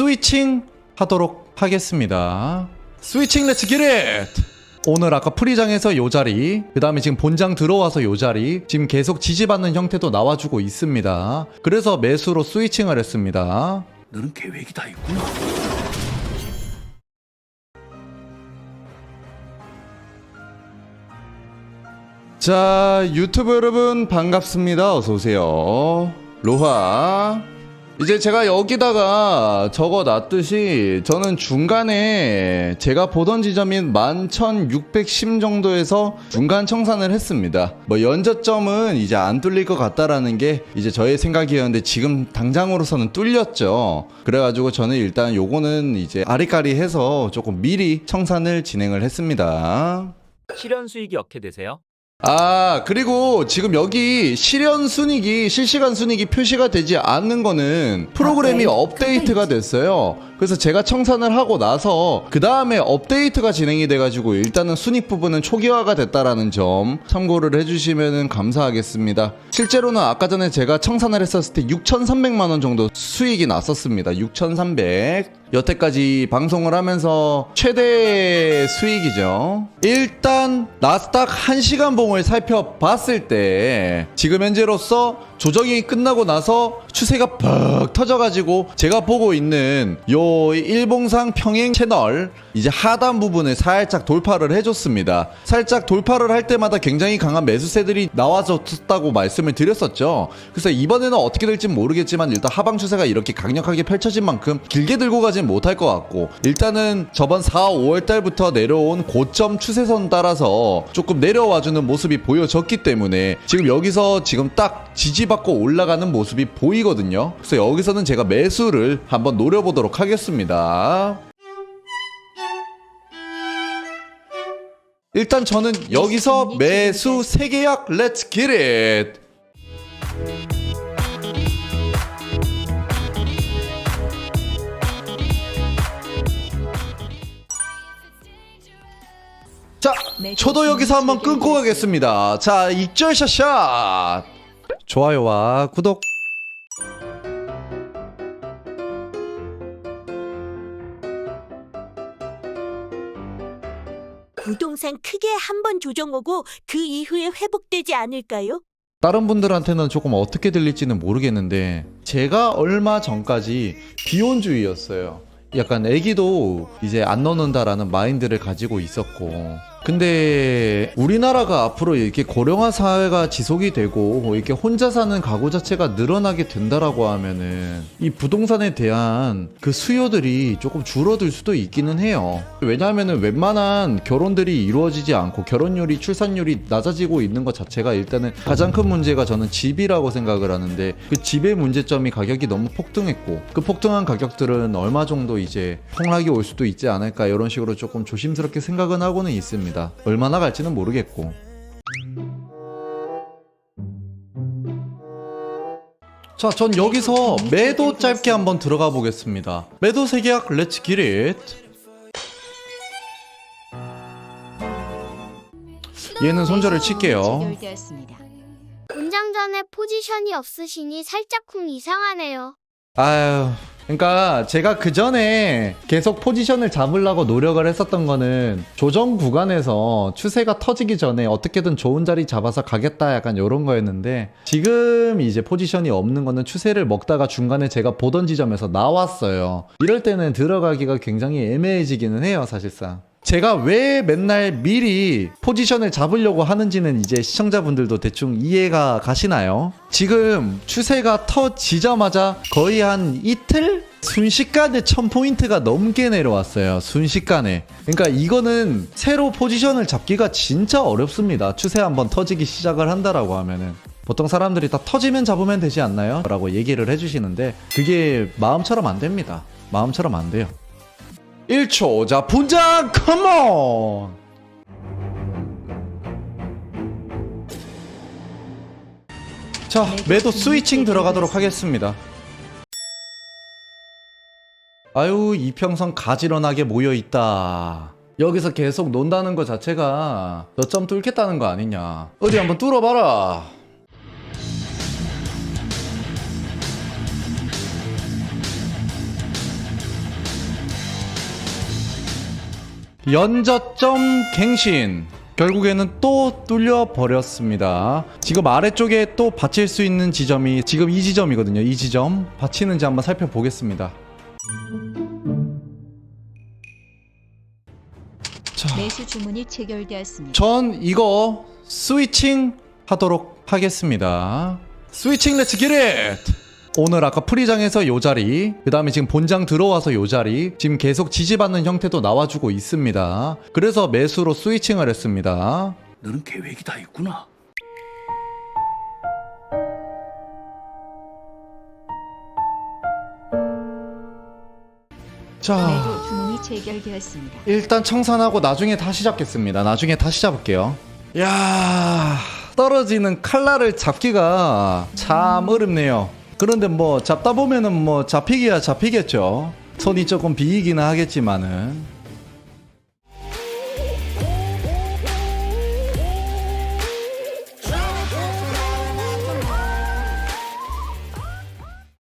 스위칭 하도록 하겠습니다. 스위칭 렛츠 기릿! 오늘 아까 프리장에서 요 자리, 그 다음에 지금 본장 들어와서 요 자리, 지금 계속 지지받는 형태도 나와주고 있습니다. 그래서 매수로 스위칭을 했습니다. 너는 계획이 다 있구나. 자, 유튜브 여러분 반갑습니다. 어서 오세요. 로하. 이제 제가 여기다가 적어 놨듯이 저는 중간에 제가 보던 지점인 11,610 정도에서 중간 청산을 했습니다. 뭐 연저점은 이제 안 뚫릴 것 같다라는 게 이제 저의 생각이었는데 지금 당장으로서는 뚫렸죠. 그래가지고 저는 일단 요거는 이제 아리까리 해서 조금 미리 청산을 진행을 했습니다. 실현 수익이 어떻게 되세요? 아, 그리고 지금 여기 실현 순익이, 실시간 순익이 표시가 되지 않는 거는 프로그램이 업데이트가 됐어요. 그래서 제가 청산을 하고 나서 그 다음에 업데이트가 진행이 돼가지고 일단은 순익 부분은 초기화가 됐다라는 점 참고를 해주시면 감사하겠습니다. 실제로는 아까 전에 제가 청산을 했었을 때 6,300만원 정도 수익이 났었습니다. 6,300. 여태까지 방송을 하면서 최대 수익이죠. 일단 나스닥 1시간 봉을 살펴봤을 때 지금 현재로서 조정이 끝나고 나서 추세가 퍽 터져가지고 제가 보고 있는 요 일봉상 평행 채널 이제 하단 부분을 살짝 돌파를 해줬습니다. 살짝 돌파를 할 때마다 굉장히 강한 매수세들이 나와줬다고 말씀을 드렸었죠. 그래서 이번에는 어떻게 될지 모르겠지만 일단 하방 추세가 이렇게 강력하게 펼쳐진 만큼 길게 들고 가진 못할 것 같고 일단은 저번 4, 5월 달부터 내려온 고점 추세선 따라서 조금 내려와주는 모습이 보여졌기 때문에 지금 여기서 지금 딱 지지 받고 올라가는 모습이 보이거든요. 그래서 여기서는 제가 매수를 한번 노려보도록 하겠습니다. 일단 저는 여기서 매수 3계약 렛츠 기릿 자, 저도 여기서 한번 끊고 가겠습니다. 자, 익절 샷샷. 좋아요와 구독. 부동산 크게 한 번 조정 오고 그 이후에 회복되지 않을까요? 다른 분들한테는 조금 어떻게 들릴지는 모르겠는데 제가 얼마 전까지 비혼주의였어요. 약간 애기도 이제 안 넣는다라는 마인드를 가지고 있었고 근데 우리나라가 앞으로 이렇게 고령화 사회가 지속이 되고 이렇게 혼자 사는 가구 자체가 늘어나게 된다라고 하면은 이 부동산에 대한 그 수요들이 조금 줄어들 수도 있기는 해요. 왜냐하면은 웬만한 결혼들이 이루어지지 않고 결혼율이 출산율이 낮아지고 있는 것 자체가 일단은 가장 큰 문제가 저는 집이라고 생각을 하는데 그 집의 문제점이 가격이 너무 폭등했고 그 폭등한 가격들은 얼마 정도 이제 폭락이 올 수도 있지 않을까 이런 식으로 조금 조심스럽게 생각은 하고는 있습니다. 얼마나 갈지는 모르겠고. 자, 전 여기서 매도 짧게 한번 들어가 보겠습니다. 매도 세계약 렛츠 기릿. 얘는 손절을 칠게요. 연결되었습니다. 운장 전에 포지션이 없으시니 살짝 쿵 이상하네요. 아유, 그러니까 제가 그 전에 계속 포지션을 잡으려고 노력을 했었던 거는 조정 구간에서 추세가 터지기 전에 어떻게든 좋은 자리 잡아서 가겠다 약간 이런 거였는데 지금 이제 포지션이 없는 거는 추세를 먹다가 중간에 제가 보던 지점에서 나왔어요. 이럴 때는 들어가기가 굉장히 애매해지기는 해요, 사실상. 제가 왜 맨날 미리 포지션을 잡으려고 하는지는 이제 시청자분들도 대충 이해가 가시나요? 지금 추세가 터지자마자 거의 한 이틀? 순식간에 1000포인트가 넘게 내려왔어요. 순식간에. 그러니까 이거는 새로 포지션을 잡기가 진짜 어렵습니다. 추세 한번 터지기 시작을 한다라고 하면은. 보통 사람들이 다 터지면 잡으면 되지 않나요? 라고 얘기를 해주시는데 그게 마음처럼 안 됩니다. 마음처럼 안 돼요. 1초 자 분장 컴온 자 매도 스위칭 들어가도록 하겠습니다. 아유 이평선 가지런하게 모여있다. 여기서 계속 논다는 것 자체가 너점 뚫겠다는 거 아니냐. 어디 한번 뚫어봐라 연저점 갱신 결국에는 또 뚫려 버렸습니다. 지금 아래쪽에 또 받칠 수 있는 지점이 지금 이 지점이거든요. 이 지점 받치는지 한번 살펴보겠습니다. 자, 매수 주문이 체결되었습니다. 전 이거 스위칭 하도록 하겠습니다. 스위칭 렛츠 기릿! 오늘 아까 프리장에서 요 자리, 그 다음에 지금 본장 들어와서 요 자리, 지금 계속 지지받는 형태도 나와주고 있습니다. 그래서 매수로 스위칭을 했습니다. 너는 계획이 다 있구나. 자, 매도 주문이 체결되었습니다. 일단 청산하고 나중에 다시 잡겠습니다. 나중에 다시 잡을게요. 야 떨어지는 칼날을 잡기가 참 어렵네요. 그런데 뭐 잡다 보면은 뭐 잡히기야 잡히겠죠. 손이 조금 비이기는 하겠지만은